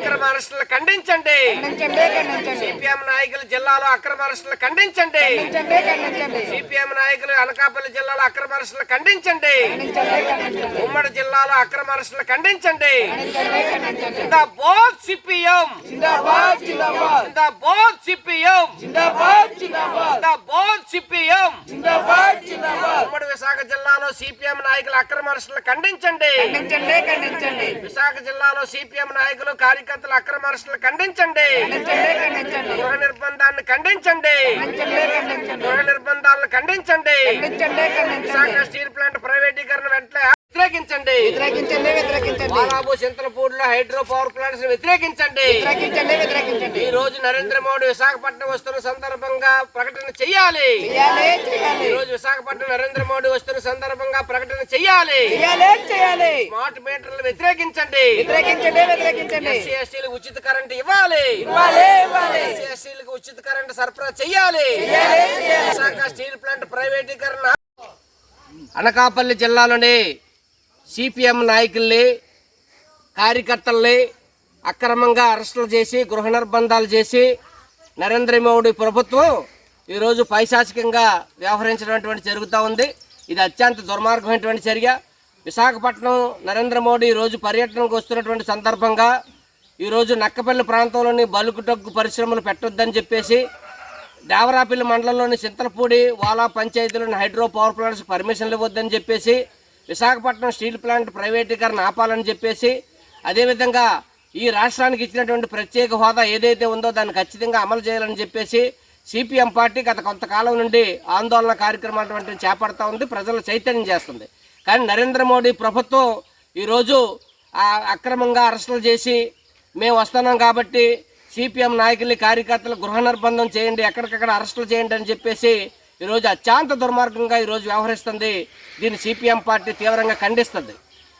అక్రమ అరెస్టులు ఖండించండి. సిపిఎం నాయకులు జిల్లాలో అక్రమ అరెస్టులు ఖండించండి. సిపిఎం నాయకులు అనకాపల్లి జిల్లాలో అక్రమ అరెస్టులు ఖండించండి. ఉమ్మడి జిల్లాలో అక్రమ అరెస్టులు ఖండించండి. సిపిఎం. సిపిఎం. సిపిఎం. విశాఖ జిల్లాలో సిపిఎం నాయకులు అక్రమ అరెస్టులు ఖండించండి. ఖండించండి ఖండించండి. విశాఖ జిల్లాలో సిపిఎం నాయకులు కార్యకర్తల అక్రమ అరెస్టులు ఖండించండి. గృహ నిర్బంధాన్ని ఖండించండి. గృహ నిర్బంధాలను ఖండించండి. విశాఖ స్టీల్ ప్లాంట్ ప్రైవేటీకరణ వెంటనే వ్యతిరేకించండి. వ్యతిరేకించండి వ్యతిరేకించండి. బాలాబు చింతలపూడిలో హైడ్రో పవర్ ప్లాంట్స్ వ్యతిరేకించండి. వ్యతిరేకించండి వ్యతిరేకించండి. ఈ రోజు నరేంద్ర మోడీ విశాఖపట్నం వస్తున్న సందర్భంగా ప్రకటన చెయ్యాలి. చేయాలి ఈ రోజు విశాఖపట్నం నరేంద్ర మోడీ వస్తున్న సందర్భంగా ప్రకటన చెయ్యాలి. చేయాలి చేయాలి స్మార్ట్ మీటర్లు వ్యతిరేకించండి. వ్యతిరేకించండి వ్యతిరేకించండి. ఎస్సీ ఎస్టీలకు ఉచిత కరెంట్ ఇవ్వాలి. ఇవ్వాలి ఇవ్వాలి. ఎస్సీ ఎస్టీలకు ఉచిత కరెంట్ సరఫరా చెయ్యాలి. చేయాలి విశాఖ స్టీల్ ప్లాంట్ ప్రైవేటీకరణ అనకాపల్లి జిల్లాలోని సిపిఎం నాయకుల్ని కార్యకర్తల్ని అక్రమంగా అరెస్టులు చేసి గృహ నిర్బంధాలు చేసి నరేంద్ర మోడీ ప్రభుత్వం ఈరోజు పైశాచికంగా వ్యవహరించినటువంటి జరుగుతూ ఉంది. ఇది అత్యంత దుర్మార్గమైనటువంటి చర్య. విశాఖపట్నం నరేంద్ర మోడీ ఈరోజు పర్యటనకు వస్తున్నటువంటి సందర్భంగా ఈరోజు నక్కపల్లి ప్రాంతంలోని బలుకుటగ్గు పరిశ్రమలు పెట్టొద్దని చెప్పేసి దేవరాపల్లి మండలంలోని చింతలపూడి వాలా పంచాయతీలోని హైడ్రో పవర్ ప్లాంట్స్ పర్మిషన్లు ఇవ్వద్దని చెప్పేసి విశాఖపట్నం స్టీల్ ప్లాంట్ ప్రైవేటీకరణ ఆపాలని చెప్పేసి అదేవిధంగా ఈ రాష్ట్రానికి ఇచ్చినటువంటి ప్రత్యేక హోదా ఏదైతే ఉందో దాన్ని ఖచ్చితంగా అమలు చేయాలని చెప్పేసి సిపిఎం పార్టీ గత కొంతకాలం నుండి ఆందోళన కార్యక్రమాలు వంటివి చేపడతా ఉంది ప్రజలు చైతన్యం చేస్తుంది. కానీ నరేంద్ర మోడీ ప్రభుత్వం ఈరోజు అక్రమంగా అరెస్టులు చేసి మేము వస్తున్నాం కాబట్టి సిపిఎం నాయకుల్ని కార్యకర్తలు గృహ నిర్బంధం చేయండి ఎక్కడికక్కడ అరెస్టులు చేయండి అని చెప్పేసి ఈరోజు అత్యంత దుర్మార్గంగా ఈరోజు వ్యవహరిస్తుంది. దీన్ని సిపిఎం పార్టీ తీవ్రంగా ఖండిస్తుంది.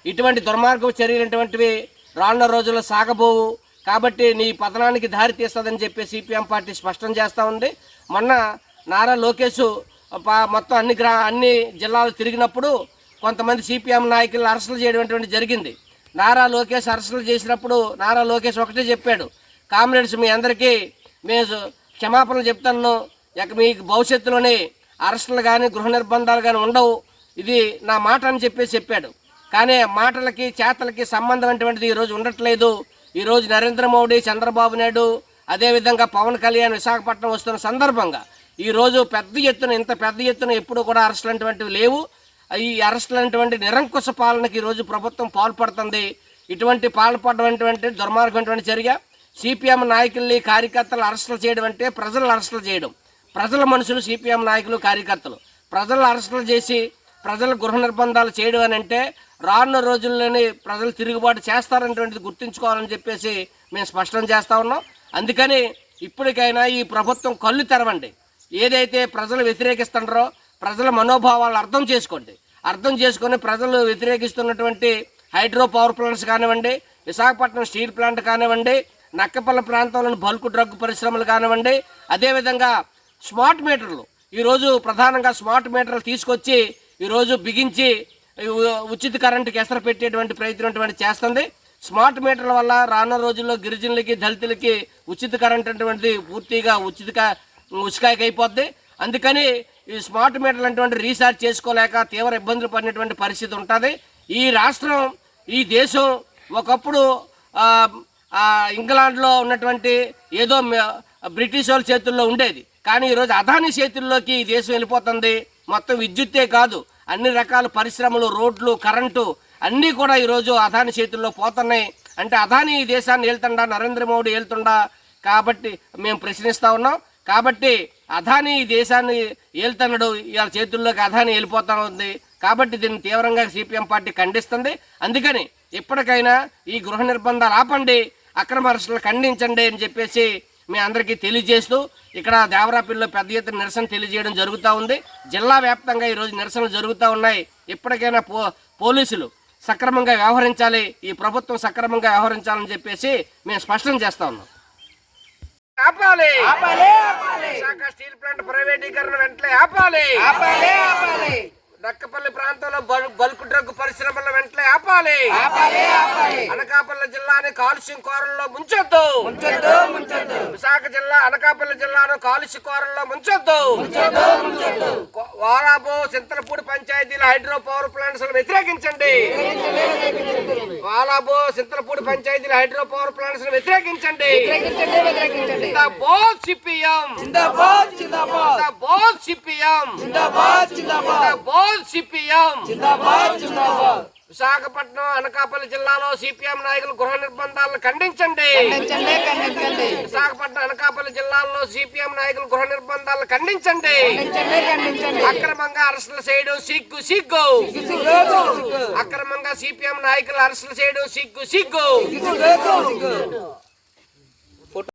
ఇటువంటి దుర్మార్గం చర్యలటువంటివి రానున్న రోజుల్లో సాగబోవు. కాబట్టి నీ పతనానికి దారి తీస్తుందని చెప్పి సిపిఎం పార్టీ స్పష్టం చేస్తూ ఉంది. మొన్న నారా లోకేష్ ప- మొత్తం అన్ని గ్రా అన్ని జిల్లాలు తిరిగినప్పుడు కొంతమంది సిపిఎం నాయకులను అరెస్టులు చేయడం జరిగింది. నారా లోకేష్ అరెస్టులు చేసినప్పుడు నారా లోకేష్ ఒకటే చెప్పాడు. కామ్రేడ్స్ మీ అందరికీ మేము క్షమాపణలు చెప్తాను. ఇక మీకు భవిష్యత్తులోనే అరెస్టులు కానీ గృహ నిర్బంధాలు కానీ ఉండవు. ఇది నా మాట అని చెప్పేసి చెప్పాడు. కానీ మాటలకి చేతలకి సంబంధం అటువంటిది ఈరోజు ఉండట్లేదు. ఈరోజు నరేంద్ర మోడీ చంద్రబాబు నాయుడు అదేవిధంగా పవన్ కళ్యాణ్ విశాఖపట్నం వస్తున్న సందర్భంగా ఈరోజు పెద్ద ఎత్తున ఇంత పెద్ద ఎత్తున ఎప్పుడు కూడా అరెస్టులు అటువంటివి లేవు. ఈ అరెస్టులు అనేటువంటి నిరంకుశ పాలనకి ఈరోజు ప్రభుత్వం పాల్పడుతుంది. ఇటువంటి పాల్పడటువంటి దుర్మార్గమైనటువంటి చర్య. సిపిఎం నాయకుల్ని కార్యకర్తలు అరెస్టులు చేయడం అంటే ప్రజలు అరెస్టులు చేయడం. ప్రజల మనుషులు సిపిఎం నాయకులు కార్యకర్తలు. ప్రజలు అరెస్టులు చేసి ప్రజలు గృహ నిర్బంధాలు చేయడం అని అంటే రానున్న రోజుల్లోనే ప్రజలు తిరుగుబాటు చేస్తారనేటువంటిది గుర్తుంచుకోవాలని చెప్పేసి మేము స్పష్టం చేస్తూ ఉన్నాం. అందుకని ఇప్పటికైనా ఈ ప్రభుత్వం కళ్ళు తెరవండి. ఏదైతే ప్రజలు వ్యతిరేకిస్తున్నారో ప్రజల మనోభావాలను అర్థం చేసుకోండి. అర్థం చేసుకొని ప్రజలు వ్యతిరేకిస్తున్నటువంటి హైడ్రో పవర్ ప్లాంట్స్ కానివ్వండి విశాఖపట్నం స్టీల్ ప్లాంట్ కానివ్వండి నక్కపల్లి ప్రాంతంలోని బల్క్ డ్రగ్ పరిశ్రమలు కానివ్వండి అదేవిధంగా స్మార్ట్ మీటర్లు. ఈరోజు ప్రధానంగా స్మార్ట్ మీటర్లు తీసుకొచ్చి ఈరోజు బిగించి ఉచిత కరెంటుకి ఎసరు పెట్టేటువంటి ప్రయత్నం అటువంటి చేస్తుంది. స్మార్ట్ మీటర్ల వల్ల రానున్న రోజుల్లో గిరిజనులకి దళితులకి ఉచిత కరెంట్ అటువంటిది పూర్తిగా ఉచిత ఉచికాయకి అయిపోద్ది అందుకని ఈ స్మార్ట్ మీటర్లు అటువంటి రీఛార్జ్ చేసుకోలేక తీవ్ర ఇబ్బందులు పడినటువంటి పరిస్థితి ఉంటుంది. ఈ రాష్ట్రం ఈ దేశం ఒకప్పుడు ఇంగ్లాండ్లో ఉన్నటువంటి ఏదో బ్రిటిష్ వాళ్ళ చేతుల్లో ఉండేది. కానీ ఈరోజు అదాని చేతుల్లోకి ఈ దేశం వెళ్ళిపోతుంది. మొత్తం విద్యుత్తే కాదు. అన్ని రకాల పరిశ్రమలు రోడ్లు కరెంటు అన్నీ కూడా ఈరోజు అదాని చేతుల్లో పోతున్నాయి. అంటే అదాని ఈ దేశాన్ని వెళ్తుండా నరేంద్ర మోడీ వెళ్తుండా కాబట్టి మేము ప్రశ్నిస్తూ ఉన్నాం. కాబట్టి అదాని ఈ దేశాన్ని ఏళ్తున్నాడు ఇవాళ చేతుల్లోకి అదాని వెళ్ళిపోతా ఉంది. కాబట్టి దీన్ని తీవ్రంగా సిపిఎం పార్టీ ఖండిస్తుంది. అందుకని ఇప్పటికైనా ఈ గృహ నిర్బంధాలు ఆపండి. అక్రమ అరెస్టులు ఖండించండి అని చెప్పేసి మీ అందరికీ తెలియజేస్తూ ఇక్కడ దేవరాపల్లిలో పెద్ద ఎత్తున నిరసన తెలియజేయడం జరుగుతూ ఉంది. జిల్లా వ్యాప్తంగా ఈరోజు నిరసనలు జరుగుతూ ఉన్నాయి. ఇప్పటికైనా పో పోలీసులు సక్రమంగా వ్యవహరించాలి ఈ ప్రభుత్వం సక్రమంగా వ్యవహరించాలని చెప్పేసి మేము స్పష్టం చేస్తా ఉన్నాం. ఆపాలి ఆపాలి! ఆపాలి! విశాఖ స్టీల్ ప్లాంట్ ప్రైవేటీకరణ వెంటనే ఆపాలి! ఆపాలి! ఆపాలి! నక్కపల్లి ప్రాంతంలో బల్- బల్క్ డ్రగ్ పరిశ్రమల వెంటనే ఆపాలి. అనకాపల్లి జిల్లాని కాలుష్యం కోరల్లో ముంచొద్దు. విశాఖ జిల్లా అనకాపల్లి జిల్లాను కాలుష్య కోరల్లో ముంచొద్దు. వారాబో చింతలపూడి పంచాయతీల హైడ్రో పవర్ ప్లాంట్స్ వ్యతిరేకించండి. వాలాబో చింతలపూడి పంచాయతీల hydro power plants వ్యతిరేకించండి. Both CPM. Both CPM. జిందాబాద్. జిందాబాద్ జిందాబాద్. విశాఖపట్నం అనకాపల్లి జిల్లాలో సిపిఎం నాయకులు గృహ నిర్బంధాలను ఖండించండి. విశాఖపట్నం అనకాపల్లి జిల్లాలో సిపిఎం నాయకులు గృహ నిర్బంధాలను ఖండించండి. అక్రమంగా అరెస్టులు చేయడం సిగ్గు సిగ్గు. అక్రమంగా సిపిఎం నాయకులు అరెస్టులు చేయడం సిగ్గు సిగ్గు.